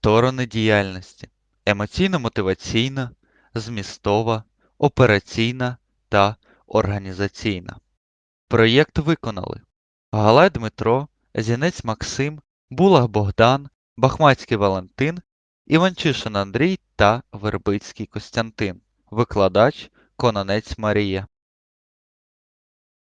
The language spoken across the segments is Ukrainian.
Сторони діяльності емоційно-мотиваційна, змістова, операційна та організаційна. Проєкт виконали Галай Дмитро, Зінець Максим, Булах Богдан, Бахмацький Валентин, Іванчишин Андрій та Вербицький Костянтин. Викладач Кононець Марія.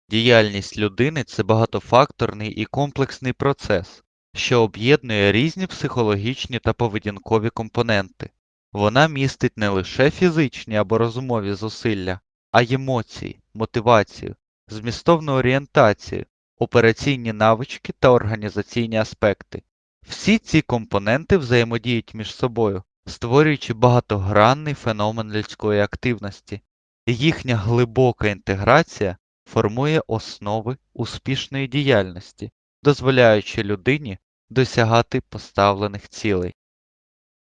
Діяльність людини це багатофакторний і комплексний процес, що об'єднує різні психологічні та поведінкові компоненти. Вона містить не лише фізичні або розумові зусилля, а й емоції, мотивацію, змістовну орієнтацію, операційні навички та організаційні аспекти. Всі ці компоненти взаємодіють між собою, створюючи багатогранний феномен людської активності. Їхня глибока інтеграція формує основи успішної діяльності, дозволяючи людині досягати поставлених цілей.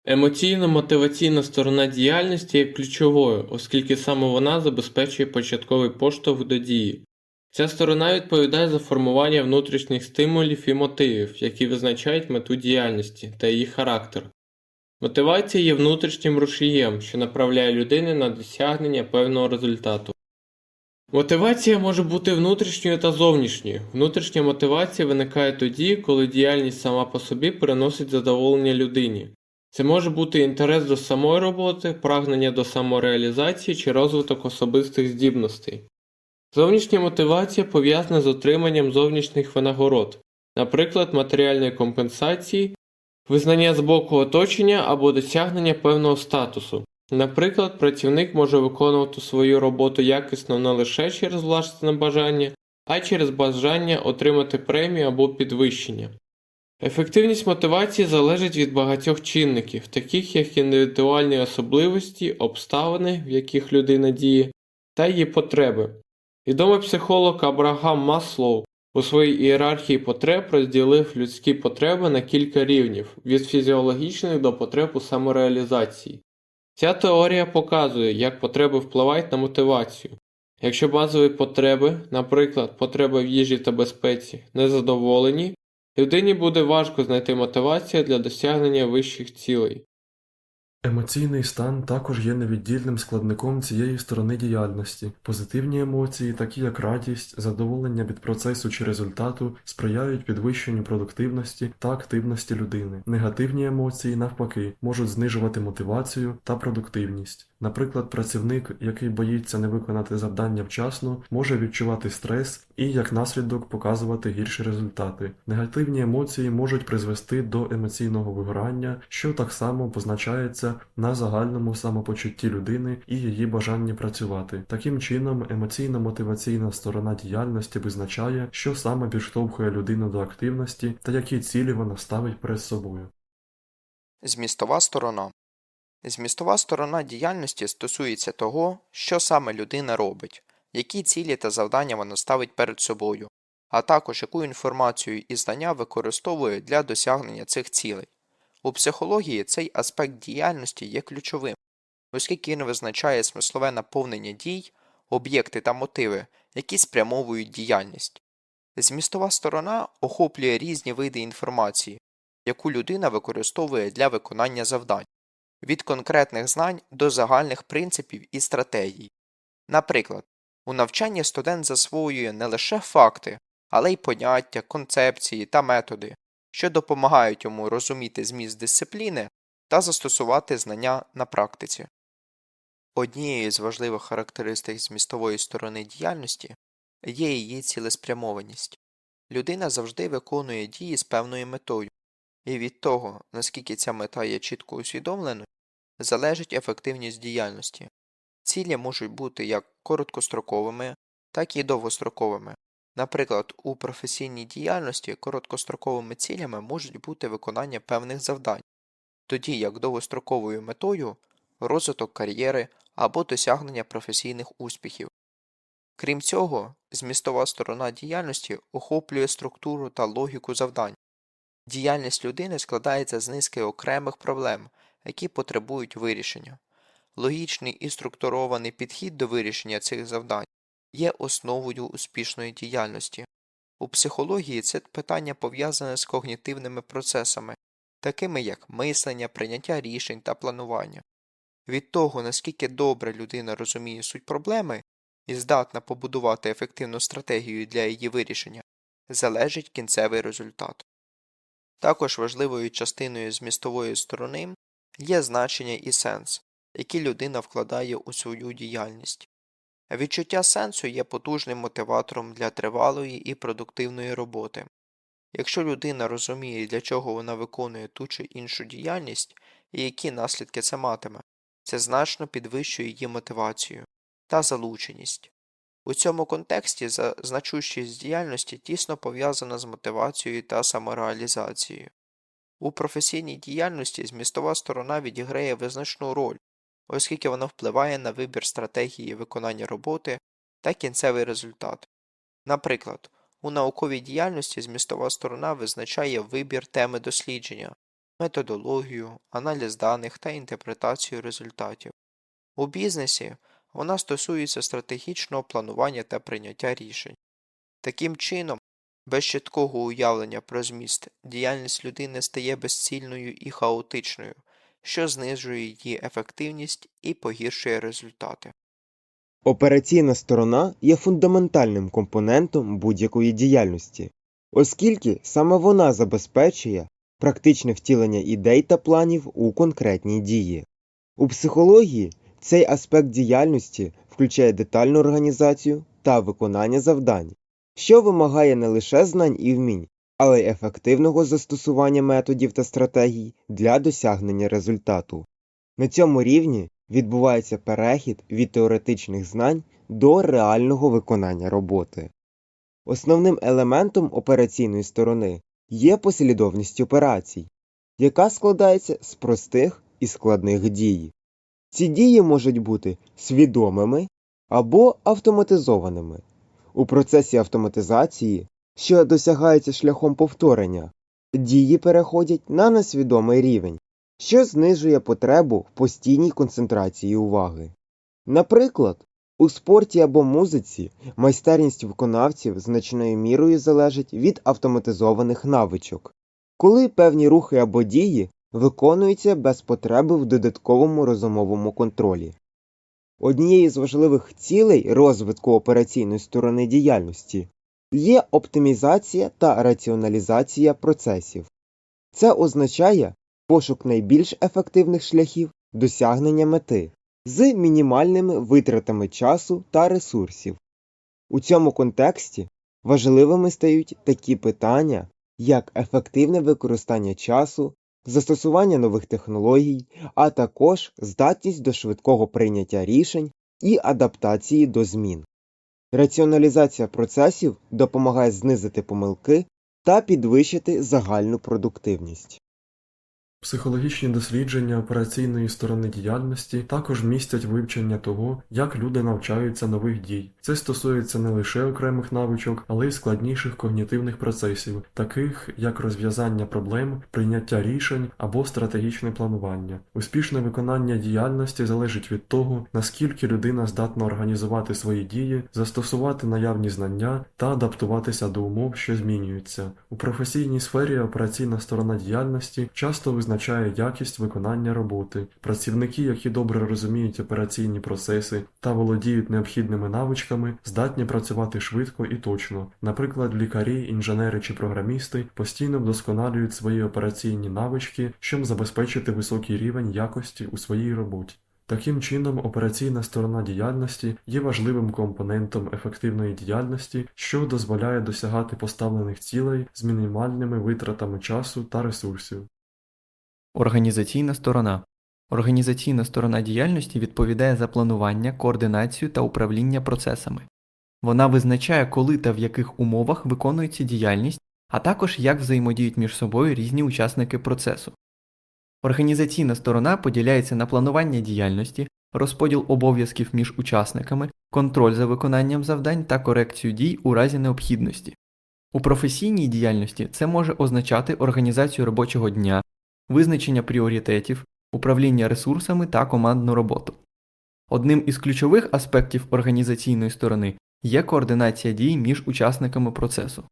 Емоційно-мотиваційна сторона діяльності є ключовою, оскільки саме вона забезпечує початковий поштовх до дії. Ця сторона відповідає за формування внутрішніх стимулів і мотивів, які визначають мету діяльності та її характер. Мотивація є внутрішнім рушієм, що направляє людину на досягнення певного результату. Мотивація може бути внутрішньою та зовнішньою. Внутрішня мотивація виникає тоді, коли діяльність сама по собі приносить задоволення людині. Це може бути інтерес до самої роботи, прагнення до самореалізації чи розвиток особистих здібностей. Зовнішня мотивація пов'язана з отриманням зовнішніх винагород, наприклад, матеріальної компенсації, визнання з боку оточення або досягнення певного статусу. Наприклад, працівник може виконувати свою роботу якісно не лише через власне бажання, а й через бажання отримати премію або підвищення. Ефективність мотивації залежить від багатьох чинників, таких як індивідуальні особливості, обставини, в яких людина діє, та її потреби. Відомий психолог Абрагам Маслоу у своїй ієрархії потреб розділив людські потреби на кілька рівнів від фізіологічних до потреб у самореалізації. Ця теорія показує, як потреби впливають на мотивацію. Якщо базові потреби, наприклад, потреби в їжі та безпеці, не задоволені, людині буде важко знайти мотивацію для досягнення вищих цілей. Емоційний стан також є невіддільним складником цієї сторони діяльності. Позитивні емоції, такі як радість, задоволення від процесу чи результату, сприяють підвищенню продуктивності та активності людини. Негативні емоції, навпаки, можуть знижувати мотивацію та продуктивність. Наприклад, працівник, який боїться не виконати завдання вчасно, може відчувати стрес і, як наслідок, показувати гірші результати. Негативні емоції можуть призвести до емоційного вигорання, що так само позначається на загальному самопочутті людини і її бажанні працювати. Таким чином, емоційно-мотиваційна сторона діяльності визначає, що саме підштовхує людину до активності та які цілі вона ставить перед собою. Змістова сторона. Змістова сторона діяльності стосується того, що саме людина робить, які цілі та завдання вона ставить перед собою, а також яку інформацію і знання використовує для досягнення цих цілей. У психології цей аспект діяльності є ключовим, оскільки він визначає смислове наповнення дій, об'єкти та мотиви, які спрямовують діяльність. Змістова сторона охоплює різні види інформації, яку людина використовує для виконання завдань від конкретних знань до загальних принципів і стратегій. Наприклад, у навчанні студент засвоює не лише факти, але й поняття, концепції та методи, що допомагають йому розуміти зміст дисципліни та застосувати знання на практиці. Однією з важливих характеристик змістової сторони діяльності є її цілеспрямованість. Людина завжди виконує дії з певною метою, і від того, наскільки ця мета є чітко усвідомленою, залежить ефективність діяльності. Цілі можуть бути як короткостроковими, так і довгостроковими. Наприклад, у професійній діяльності короткостроковими цілями можуть бути виконання певних завдань, тоді як довгостроковою метою розвиток кар'єри або досягнення професійних успіхів. Крім цього, змістова сторона діяльності охоплює структуру та логіку завдань. Діяльність людини складається з низки окремих проблем, які потребують вирішення. Логічний і структурований підхід до вирішення цих завдань є основою успішної діяльності. У психології це питання пов'язане з когнітивними процесами, такими як мислення, прийняття рішень та планування. Від того, наскільки добре людина розуміє суть проблеми і здатна побудувати ефективну стратегію для її вирішення, залежить кінцевий результат. Також важливою частиною змістової сторони є значення і сенс, які людина вкладає у свою діяльність. Відчуття сенсу є потужним мотиватором для тривалої і продуктивної роботи. Якщо людина розуміє, для чого вона виконує ту чи іншу діяльність і які наслідки це матиме, це значно підвищує її мотивацію та залученість. У цьому контексті значущість діяльності тісно пов'язана з мотивацією та самореалізацією. У професійній діяльності змістова сторона відіграє визначну роль, оскільки вона впливає на вибір стратегії виконання роботи та кінцевий результат. Наприклад, у науковій діяльності змістова сторона визначає вибір теми дослідження, методологію, аналіз даних та інтерпретацію результатів. У бізнесі вона стосується стратегічного планування та прийняття рішень. Таким чином, без чіткого уявлення про зміст діяльність людини стає безцільною і хаотичною, що знижує її ефективність і погіршує результати. Операційна сторона є фундаментальним компонентом будь-якої діяльності, оскільки саме вона забезпечує практичне втілення ідей та планів у конкретні дії. У психології цей аспект діяльності включає детальну організацію та виконання завдань, що вимагає не лише знань і вмінь, але й ефективного застосування методів та стратегій для досягнення результату. На цьому рівні відбувається перехід від теоретичних знань до реального виконання роботи. Основним елементом операційної сторони є послідовність операцій, яка складається з простих і складних дій. Ці дії можуть бути свідомими або автоматизованими. У процесі автоматизації, що досягається шляхом повторення, дії переходять на несвідомий рівень, що знижує потребу в постійній концентрації уваги. Наприклад, у спорті або музиці майстерність виконавців значною мірою залежить від автоматизованих навичок, коли певні рухи або дії виконуються без потреби в додатковому розумовому контролі. Однією з важливих цілей розвитку операційної сторони діяльності є оптимізація та раціоналізація процесів. Це означає пошук найбільш ефективних шляхів досягнення мети з мінімальними витратами часу та ресурсів. У цьому контексті важливими стають такі питання, як ефективне використання часу, застосування нових технологій, а також здатність до швидкого прийняття рішень і адаптації до змін. Раціоналізація процесів допомагає знизити помилки та підвищити загальну продуктивність. Психологічні дослідження операційної сторони діяльності також містять вивчення того, як люди навчаються нових дій. Це стосується не лише окремих навичок, але й складніших когнітивних процесів, таких як розв'язання проблем, прийняття рішень або стратегічне планування. Успішне виконання діяльності залежить від того, наскільки людина здатна організувати свої дії, застосувати наявні знання та адаптуватися до умов, що змінюються. У професійній сфері операційна сторона діяльності часто визначає якість виконання роботи. Працівники, які добре розуміють операційні процеси та володіють необхідними навичками, здатні працювати швидко і точно. Наприклад, лікарі, інженери чи програмісти постійно вдосконалюють свої операційні навички, щоб забезпечити високий рівень якості у своїй роботі. Таким чином, операційна сторона діяльності є важливим компонентом ефективної діяльності, що дозволяє досягати поставлених цілей з мінімальними витратами часу та ресурсів. Організаційна сторона. Організаційна сторона діяльності відповідає за планування, координацію та управління процесами. Вона визначає, коли та в яких умовах виконується діяльність, а також як взаємодіють між собою різні учасники процесу. Організаційна сторона поділяється на планування діяльності, розподіл обов'язків між учасниками, контроль за виконанням завдань та корекцію дій у разі необхідності. У професійній діяльності це може означати організацію робочого дня, визначення пріоритетів, управління ресурсами та командну роботу. Одним із ключових аспектів організаційної сторони є координація дій між учасниками процесу.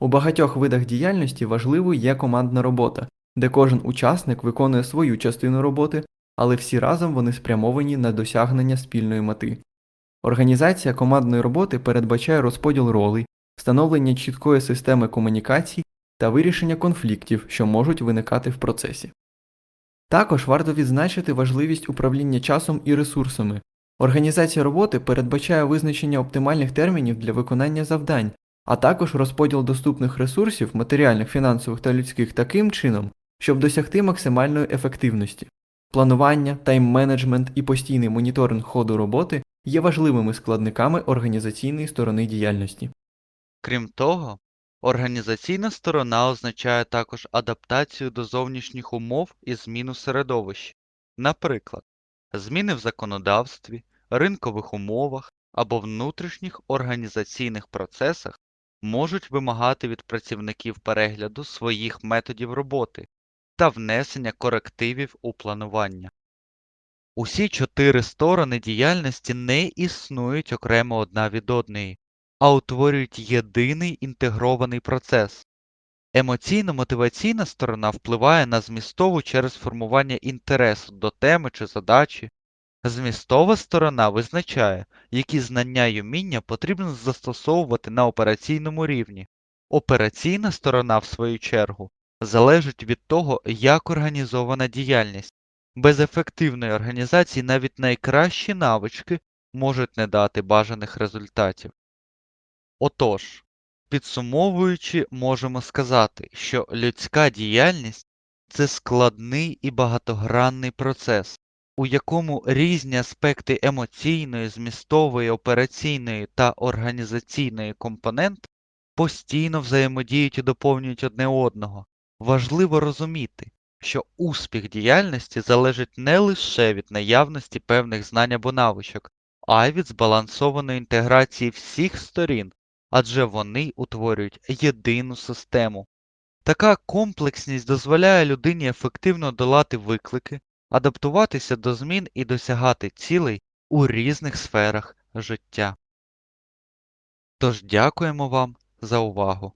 У багатьох видах діяльності важливою є командна робота, де кожен учасник виконує свою частину роботи, але всі разом вони спрямовані на досягнення спільної мети. Організація командної роботи передбачає розподіл ролей, встановлення чіткої системи комунікацій та вирішення конфліктів, що можуть виникати в процесі. Також варто відзначити важливість управління часом і ресурсами. Організація роботи передбачає визначення оптимальних термінів для виконання завдань, а також розподіл доступних ресурсів матеріальних, фінансових та людських таким чином, щоб досягти максимальної ефективності. Планування, тайм-менеджмент і постійний моніторинг ходу роботи є важливими складниками організаційної сторони діяльності. Крім того, організаційна сторона означає також адаптацію до зовнішніх умов і зміну середовища. Наприклад, зміни в законодавстві, ринкових умовах або внутрішніх організаційних процесах можуть вимагати від працівників перегляду своїх методів роботи та внесення корективів у планування. Усі чотири сторони діяльності не існують окремо одна від одної, а утворюють єдиний інтегрований процес. Емоційно-мотиваційна сторона впливає на змістову через формування інтересу до теми чи задачі. Змістова сторона визначає, які знання й уміння потрібно застосовувати на операційному рівні. Операційна сторона, в свою чергу, залежить від того, як організована діяльність. Без ефективної організації навіть найкращі навички можуть не дати бажаних результатів. Отож, підсумовуючи, можемо сказати, що людська діяльність це складний і багатогранний процес, у якому різні аспекти емоційної, змістової, операційної та організаційної компонент постійно взаємодіють і доповнюють одне одного. Важливо розуміти, що успіх діяльності залежить не лише від наявності певних знань або навичок, а й від збалансованої інтеграції всіх сторін, адже вони утворюють єдину систему. Така комплексність дозволяє людині ефективно долати виклики, адаптуватися до змін і досягати цілей у різних сферах життя. Тож дякуємо вам за увагу!